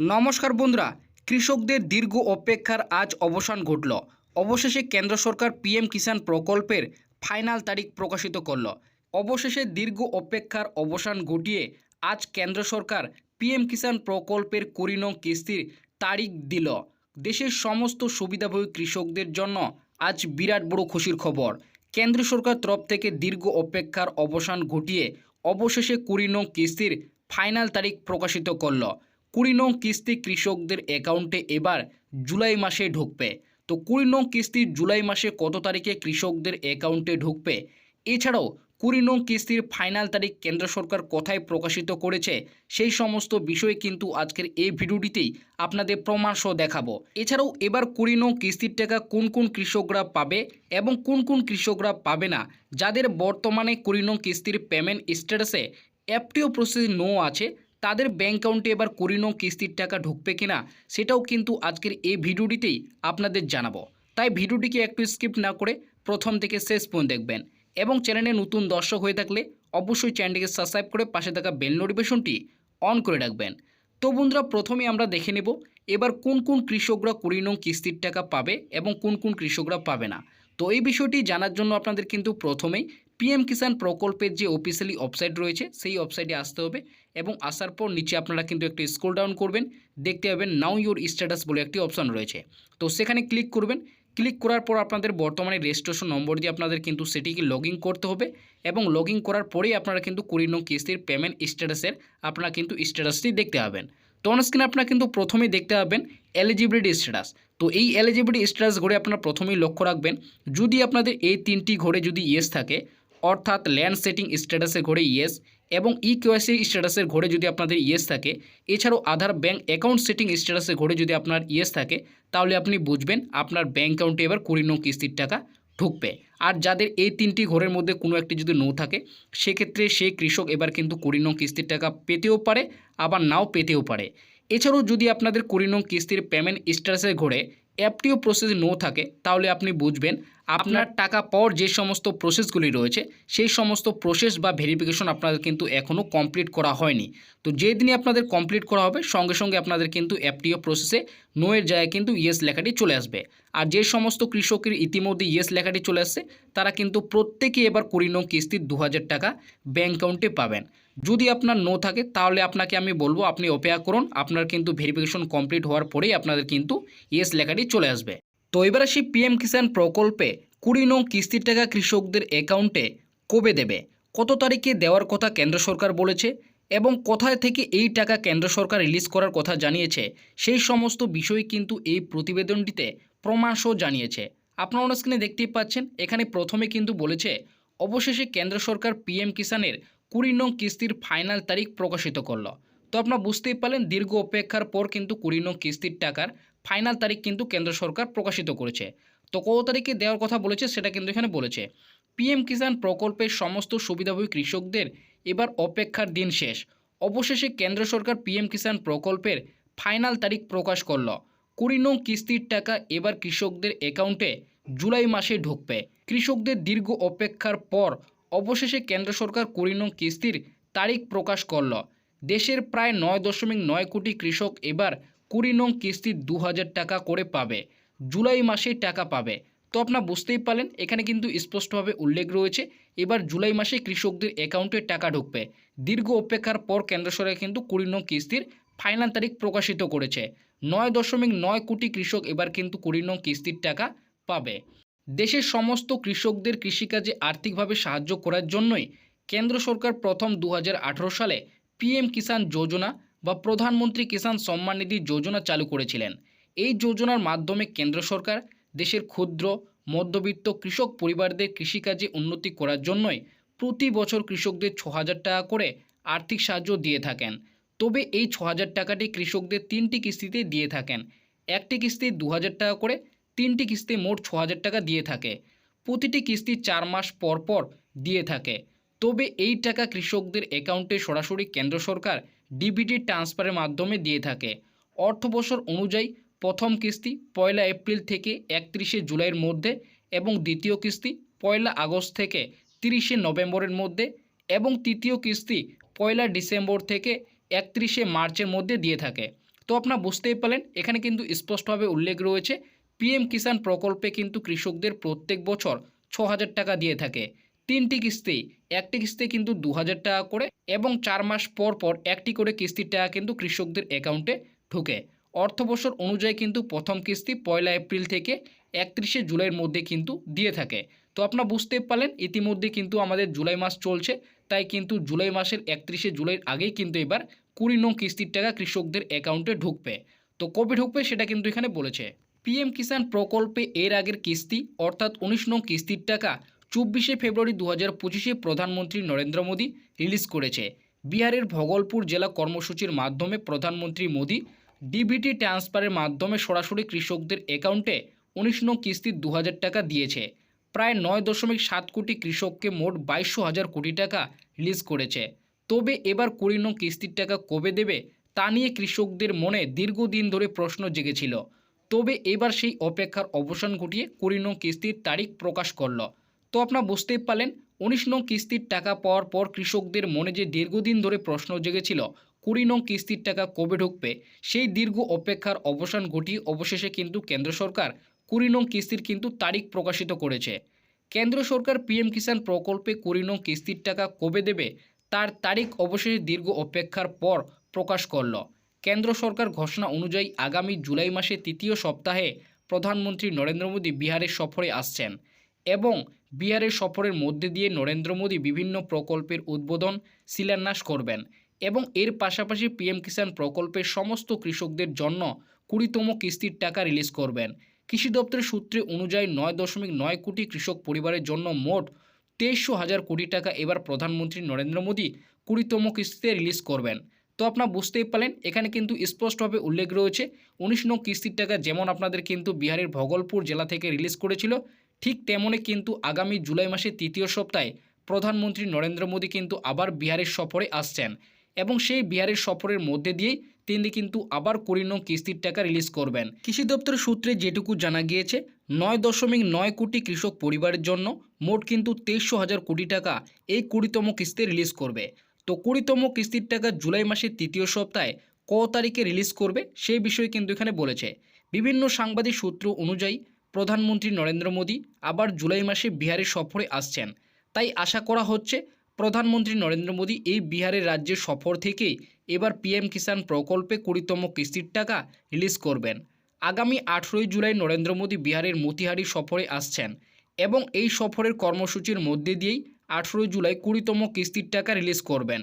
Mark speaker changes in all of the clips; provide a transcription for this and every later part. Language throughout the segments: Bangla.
Speaker 1: নমস্কার বন্ধুরা, কৃষকদের দীর্ঘ অপেক্ষার আজ অবসান ঘটল। অবশেষে কেন্দ্র সরকার পিএম কিষাণ প্রকল্পের ফাইনাল তারিখ প্রকাশিত করল। অবশেষে দীর্ঘ অপেক্ষার অবসান ঘটিয়ে আজ কেন্দ্র সরকার পিএম কিষাণ প্রকল্পের কুড়ি কিস্তির তারিখ দিল। দেশের সমস্ত সুবিধাভোগী কৃষকদের জন্য আজ বিরাট বড় খুশির খবর। কেন্দ্র সরকার তরফ থেকে দীর্ঘ অপেক্ষার অবসান ঘটিয়ে অবশেষে কুড়ি নং কিস্তির ফাইনাল তারিখ প্রকাশিত করল। কুড়ি নং কিস্তি কৃষকদের অ্যাকাউন্টে এবার জুলাই মাসে ঢুকবে। তো কুড়ি নং কিস্তি জুলাই মাসে কত তারিখে কৃষকদের অ্যাকাউন্টে ঢুকবে? এছাড়াও কুড়ি নং কিস্তির ফাইনাল তারিখ কেন্দ্র সরকার কোথায় প্রকাশিত করেছে, সেই সমস্ত বিষয় কিন্তু আজকের এই ভিডিওটিতেই আপনাদের প্রমাণ সহ দেখাবো। এছাড়াও এবার কুড়ি নং কিস্তির টাকা কোন কোন কৃষকরা পাবে এবং কোন কোন কৃষকরা পাবে না, যাদের বর্তমানে কুড়ি নং কিস্তির পেমেন্ট স্ট্যাটাসে এফটিও প্রসেস নো আছে তাদের ব্যাঙ্ক অ্যাকাউন্টে এবার কুড়ি নং কিস্তির টাকা ঢুকবে কিনা, সেটাও কিন্তু আজকের এই ভিডিওটিতেই আপনাদের জানাব। তাই ভিডিওটিকে একটু স্কিপ না করে প্রথম থেকে শেষ পর্যন্ত দেখবেন এবং চ্যানেলে নতুন দর্শক হয়ে থাকলে অবশ্যই চ্যানেলটিকে সাবস্ক্রাইব করে পাশে থাকা বেল নোটিফিকেশনটি অন করে রাখবেন। তো বন্ধুরা, প্রথমে আমরা দেখে নেব এবার কোন কোন কৃষকরা কুড়ি নং কিস্তির টাকা পাবে এবং কোন কোন কৃষকরা পাবে না। তো এই বিষয়টি জানার জন্য আপনাদের কিন্তু প্রথমেই পিএম কিষাণ প্রকল্পের যে অফিসিয়ালি ওয়েবসাইট রয়েছে, সেই ওয়েবসাইটে আসতে হবে এবং আসার পর নিচে আপনারা কিন্তু একটু স্ক্রল ডাউন করবেন, দেখতে পাবেন নাও ইউর স্ট্যাটাস বলে একটি অপশন রয়েছে। তো সেখানে ক্লিক করবেন ক্লিক করার পর আপনাদের বর্তমানে রেজিস্ট্রেশন নম্বর দিয়ে আপনাদের কিন্তু সেটিকে লগ করতে হবে এবং লগ করার পরেই আপনারা কিন্তু কুড়ি নং কিস্তির পেমেন্ট স্ট্যাটাসের আপনারা কিন্তু স্ট্যাটাসটি দেখতে পাবেন। তো অনস্ক্রিনে আপনারা কিন্তু প্রথমেই দেখতে পাবেন এলিজিবিলিটি স্ট্যাটাস তো এই এলিজিবিলিটি স্ট্যাটাস ঘরে আপনারা প্রথমেই লক্ষ্য রাখবেন, যদি আপনাদের এই তিনটি ঘরে যদি ইয়েস থাকে অর্থাৎ ল্যান্ড সেটিং স্ট্যাটাসের ঘরে ইয়েস এবং ই কেওয়াইসি স্ট্যাটাসের ঘরে যদি আপনাদের ইয়েস থাকে, এছাড়াও আধার ব্যাঙ্ক অ্যাকাউন্ট সেটিং স্ট্যাটাসের ঘরে যদি আপনার ইয়েস থাকে, তাহলে আপনি বুঝবেন আপনার ব্যাঙ্ক অ্যাকাউন্টে এবার কুড়ি নং কিস্তির টাকা ঢুকবে। আর যাদের এই তিনটি ঘরের মধ্যে কোনো একটি যদি নো থাকে, সেক্ষেত্রে সেই কৃষক এবার কিন্তু কুড়ি নং কিস্তির টাকা পেতেও পারে, আবার নাও পেতেও পারে। এছাড়াও যদি আপনাদের কুড়ি নং কিস্তির পেমেন্ট স্ট্যাটাসের ঘরে অ্যাপটিও প্রসেস নো থাকে, তাহলে আপনি বুঝবেন আপনার টাকা পাওয়ার যে সমস্ত প্রসেসগুলি রয়েছে সেই সমস্ত প্রসেস বা ভেরিফিকেশন আপনাদের কিন্তু এখনও কমপ্লিট করা হয়নি। তো যেই দিনই আপনাদের কমপ্লিট করা হবে সঙ্গে সঙ্গে আপনাদের কিন্তু অ্যাপটিও প্রসেসে নোয়ের জায়গায় কিন্তু ইয়েস লেখাটি চলে আসবে। আর যে সমস্ত কৃষকের ইতিমধ্যে ইয়েস লেখাটি চলে আসছে তারা কিন্তু প্রত্যেকে এবার কুড়ি নং কিস্তির দু হাজার টাকা ব্যাঙ্ক অ্যাকাউন্টে পাবেন। যদি আপনার নো থাকে তাহলে আপনাকে আমি বলব আপনি অপেক্ষা করুন আপনার কিন্তু ভেরিফিকেশন কমপ্লিট হওয়ার পরেই আপনাদের কিন্তু ইয়েস লেখাটি চলে আসবে। তো এবার আসি পিএম কিষাণ প্রকল্পে কুড়ি নং কিস্তির টাকা কৃষকদের অ্যাকাউন্টে কবে দেবে? কত তারিখে দেওয়ার কথা কেন্দ্র সরকার বলেছে এবং কোথায় থেকে এই টাকা কেন্দ্র সরকার রিলিজ করার কথা জানিয়েছে সেই সমস্ত বিষয় কিন্তু এই প্রতিবেদনটিতে প্রমাণসহ জানিয়েছে। আপনারা অন স্ক্রিনে দেখতেই পাচ্ছেন, এখানে প্রথমে কিন্তু বলেছে, অবশেষে কেন্দ্র সরকার পিএম কিষাণের কুড়ি নং কিস্তির ফাইনাল তারিখ প্রকাশিত করল। তো আপনারা বুঝতেই পারলেন, দীর্ঘ অপেক্ষার পর কিন্তু কুড়ি নং কিস্তির টাকার ফাইনাল তারিখ কিন্তু কেন্দ্র সরকার প্রকাশিত করেছে। তো কত তারিখে দেওয়ার কথা বলেছে সেটা কিন্তু এখানে বলেছে। পিএম কিষাণ প্রকল্পের সমস্ত সুবিধাভোগী কৃষকদের এবার অপেক্ষার দিন শেষ। অবশেষে কেন্দ্র সরকার পিএম কিষাণ প্রকল্পের ফাইনাল তারিখ প্রকাশ করল। কুড়ি নং কিস্তির টাকা এবার কৃষকদের অ্যাকাউন্টে জুলাই মাসে ঢুকবে। কৃষকদের দীর্ঘ অপেক্ষার পর অবশেষে কেন্দ্র সরকার কুড়ি নং কিস্তির তারিখ প্রকাশ করল। দেশের প্রায় নয় দশমিক নয় কোটি কৃষক এবার কুড়ি নং কিস্তি দু হাজার টাকা করে পাবে, জুলাই মাসে টাকা পাবে। তো আপনার বুঝতেই পারলেন, এখানে কিন্তু স্পষ্টভাবে উল্লেখ রয়েছে, এবার জুলাই মাসে কৃষকদের অ্যাকাউন্টে টাকা ঢুকবে। দীর্ঘ অপেক্ষার পর কেন্দ্র সরকার কিন্তু কুড়ি নং কিস্তির ফাইনাল তারিখ প্রকাশিত করেছে। নয় দশমিক নয় কোটি কৃষক এবার কিন্তু কুড়ি নং কিস্তির টাকা পাবে। দেশের সমস্ত কৃষকদের কৃষিকাজে আর্থিকভাবে সাহায্য করার জন্যই কেন্দ্র সরকার প্রথম দু হাজার আঠারো সালে পিএম কিষাণ যোজনা বা প্রধানমন্ত্রী কিষাণ সম্মান নিধি যোজনা চালু করেছিলেন। এই যোজনার মাধ্যমে কেন্দ্র সরকার দেশের ক্ষুদ্র, মধ্যবিত্ত কৃষক পরিবারদের কৃষিকাজে উন্নতি করার জন্যই প্রতি বছর কৃষকদের ছ হাজার টাকা করে আর্থিক সাহায্য দিয়ে থাকেন। তবে এই ছ হাজার টাকাটি কৃষকদের তিনটি কিস্তিতে দিয়ে থাকেন। একটি কিস্তি দু হাজার টাকা করে, তিনটি কিস্তি মোট ছ হাজার টাকা দিয়ে থাকে। প্রতিটি কিস্তি চার মাস পর পর দিয়ে থাকে। তবে এই টাকা কৃষকদের অ্যাকাউন্টে সরাসরি কেন্দ্র সরকার ডিবিটি ট্রান্সফারের মাধ্যমে দিয়ে থাকে। অর্থবছর অনুযায়ী প্রথম কিস্তি পয়লা এপ্রিল থেকে একত্রিশে জুলাইয়ের মধ্যে এবং দ্বিতীয় কিস্তি পয়লা আগস্ট থেকে তিরিশে নভেম্বরের মধ্যে এবং তৃতীয় কিস্তি পয়লা ডিসেম্বর থেকে একত্রিশে মার্চের মধ্যে দিয়ে থাকে। তো আপনারা বুঝতেই পারলেন, এখানে কিন্তু স্পষ্টভাবে উল্লেখ রয়েছে, পিএম কিষাণ প্রকল্পে কিন্তু কৃষকদের প্রত্যেক বছর ছ হাজার টাকা দিয়ে থাকে। তিনটি কিস্তি, একটি কিস্তি কিন্তু দু হাজার টাকা করে এবং চার মাস পর পর একটি করে কিস্তির টাকা কিন্তু কৃষকদের অ্যাকাউন্টে ঢুকে। অর্থবছর অনুযায়ী কিন্তু প্রথম কিস্তি পয়লা এপ্রিল থেকে একত্রিশে জুলাইয়ের মধ্যে কিন্তু দিয়ে থাকে। তো আপনারা বুঝতে পারলেন, ইতিমধ্যে কিন্তু আমাদের জুলাই মাস চলছে, তাই কিন্তু জুলাই মাসের একত্রিশে জুলাইয়ের আগেই কিন্তু এবার কুড়ি নং কিস্তির টাকা কৃষকদের অ্যাকাউন্টে ঢুকবে। তো কবে ঢুকবে সেটা কিন্তু এখানে বলেছে। পিএম কিষাণ প্রকল্পে এর আগের কিস্তি, অর্থাৎ উনিশ নং কিস্তির টাকা চব্বিশে ফেব্রুয়ারি দু হাজার পঁচিশে প্রধানমন্ত্রী নরেন্দ্র মোদী রিলিজ করেছে। বিহারের ভগলপুর জেলা কর্মসূচির মাধ্যমে প্রধানমন্ত্রী মোদী ডিবিটি ট্রান্সফারের মাধ্যমে সরাসরি কৃষকদের অ্যাকাউন্টে উনিশ নং কিস্তির দু টাকা দিয়েছে। প্রায় নয় দশমিক সাত কোটি কৃষককে মোট বাইশশো হাজার কোটি টাকা রিলিজ করেছে। তবে এবার কুড়ি নং কিস্তির টাকা কবে দেবে তা নিয়ে কৃষকদের মনে দীর্ঘদিন ধরে প্রশ্ন জেগেছিল। তবে এবার সেই অপেক্ষার অবসান ঘটিয়ে কুড়ি নং কিস্তির তারিখ প্রকাশ করল। তো আপনারা বুঝতেই পারলেন, উনিশ নং কিস্তির টাকা পাওয়ার পর কৃষকদের মনে যে দীর্ঘদিন ধরে প্রশ্ন জেগেছিল, কুড়ি নং কিস্তির টাকা কবে ঢুকবে, সেই দীর্ঘ অপেক্ষার অবসান ঘটিয়ে অবশেষে কিন্তু কেন্দ্র সরকার কুড়ি নং কিস্তির কিন্তু তারিখ প্রকাশিত করেছে। কেন্দ্র সরকার পিএম কিষাণ প্রকল্পে কুড়ি নং কিস্তির টাকা কবে দেবে, তার তারিখ অবশেষে দীর্ঘ অপেক্ষার পর প্রকাশ করল। কেন্দ্র সরকার ঘোষণা অনুযায়ী আগামী জুলাই মাসে তৃতীয় সপ্তাহে প্রধানমন্ত্রী নরেন্দ্র মোদী বিহারের সফরে আসছেন এবং বিহারের সফরের মধ্যে দিয়ে নরেন্দ্র মোদী বিভিন্ন প্রকল্পের উদ্বোধন, শিলান্যাস করবেন এবং এর পাশাপাশি পিএম কিষাণ প্রকল্পের সমস্ত কৃষকদের জন্য কুড়িতম কিস্তির টাকা রিলিজ করবেন। কৃষি দপ্তরের সূত্রে অনুযায়ী নয় দশমিক নয় কোটি কৃষক পরিবারের জন্য মোট তেইশশো হাজার কোটি টাকা এবার প্রধানমন্ত্রী নরেন্দ্র মোদী কুড়িতম কিস্তিতে রিলিজ করবেন। তো আপনারা বুঝতেই পারলেন, এখানে কিন্তু স্পষ্টভাবে উল্লেখ রয়েছে, উনিশ নং কিস্তির টাকা যেমন আপনাদের কিন্তু বিহারের ভগলপুর জেলা থেকে রিলিজ করেছিল ঠিক তেমনই কিন্তু আগামী জুলাই মাসের তৃতীয় সপ্তাহে প্রধানমন্ত্রী নরেন্দ্র মোদী কিন্তু আবার বিহারের সফরে আসছেন এবং সেই বিহারের সফরের মধ্যে দিয়েই তিনি কিন্তু আবার কুড়ি নং কিস্তির টাকা রিলিজ করবেন। কৃষি দপ্তরের সূত্রে যেটুকু জানা গিয়েছে, নয় দশমিক নয় কোটি কৃষক পরিবারের জন্য মোট কিন্তু তেইশশো হাজার কোটি টাকা এই কুড়িতম কিস্তি রিলিজ করবে। তো কুড়িতম কিস্তির টাকা জুলাই মাসের তৃতীয় সপ্তাহে ক তারিখে রিলিজ করবে সেই বিষয়ে কিন্তু এখানে বলেছে। বিভিন্ন সাংবাদিক সূত্র অনুযায়ী প্রধানমন্ত্রী নরেন্দ্র মোদী আবার জুলাই মাসে বিহারের সফরে আসছেন। তাই আশা করা হচ্ছে প্রধানমন্ত্রী নরেন্দ্র মোদী এই বিহারের রাজ্যের সফর থেকেই এবার পিএম কিষাণ প্রকল্পে কুড়িতম কিস্তির টাকা রিলিজ করবেন। আগামী আঠেরোই জুলাই নরেন্দ্র মোদী বিহারের মতিহারি সফরে আসছেন এবং এই সফরের কর্মসূচির মধ্যে দিয়েই আঠেরোই জুলাই কুড়িতম কিস্তির টাকা রিলিজ করবেন।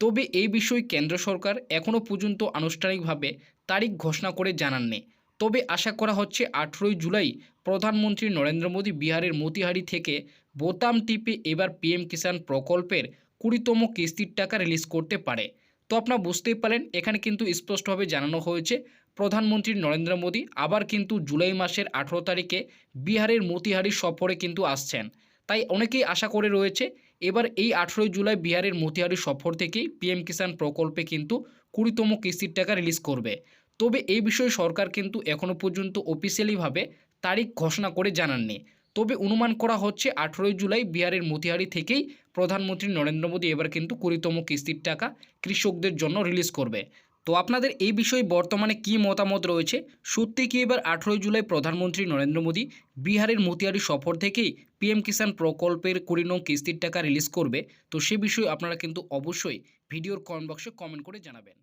Speaker 1: তবে এই বিষয়ে কেন্দ্র সরকার এখনও পর্যন্ত আনুষ্ঠানিকভাবে তারিখ ঘোষণা করে জানাননি। তবে আশা করা হচ্ছে আঠেরোই জুলাই প্রধানমন্ত্রী নরেন্দ্র মোদী বিহারের মতিহারি থেকে বোতাম টিপে এবার পিএম কিষাণ প্রকল্পের কুড়িতম কিস্তির টাকা রিলিজ করতে পারে। তো আপনারা বুঝতেই পারেন, এখানে কিন্তু স্পষ্টভাবে জানানো হয়েছে, প্রধানমন্ত্রী নরেন্দ্র মোদী আবার কিন্তু জুলাই মাসের আঠেরো তারিখে বিহারের মতিহারি সফরে কিন্তু আসছেন। তাই অনেকেই আশা করে রয়েছে, এবার এই আঠেরোই জুলাই বিহারের মতিহারি সফর থেকেই পিএম কিষাণ প্রকল্পে কিন্তু কুড়িতম কিস্তির টাকা রিলিজ করবে। তবে এই বিষয়ে সরকার কিন্তু এখনও পর্যন্ত অফিসিয়ালিভাবে তারিখ ঘোষণা করে জানাননি। তবে অনুমান করা হচ্ছে আঠেরোই জুলাই বিহারের মতিহারি থেকেই প্রধানমন্ত্রী নরেন্দ্র মোদী এবার কিন্তু কুড়িতম কিস্তির টাকা কৃষকদের জন্য রিলিজ করবে। তো আপনাদের এই বিষয়ে বর্তমানে কি মতামত রয়েছে? সত্যি কি এবার আঠেরোই জুলাই প্রধানমন্ত্রী নরেন্দ্র মোদী বিহারের মতিহারি সফর থেকেই পিএম কিষাণ প্রকল্পের কুড়ি নং কিস্তির টাকা রিলিজ করবে? তো সে বিষয়ে আপনারা কিন্তু অবশ্যই ভিডিওর কমেন্ট বক্সে কমেন্ট করে জানাবেন।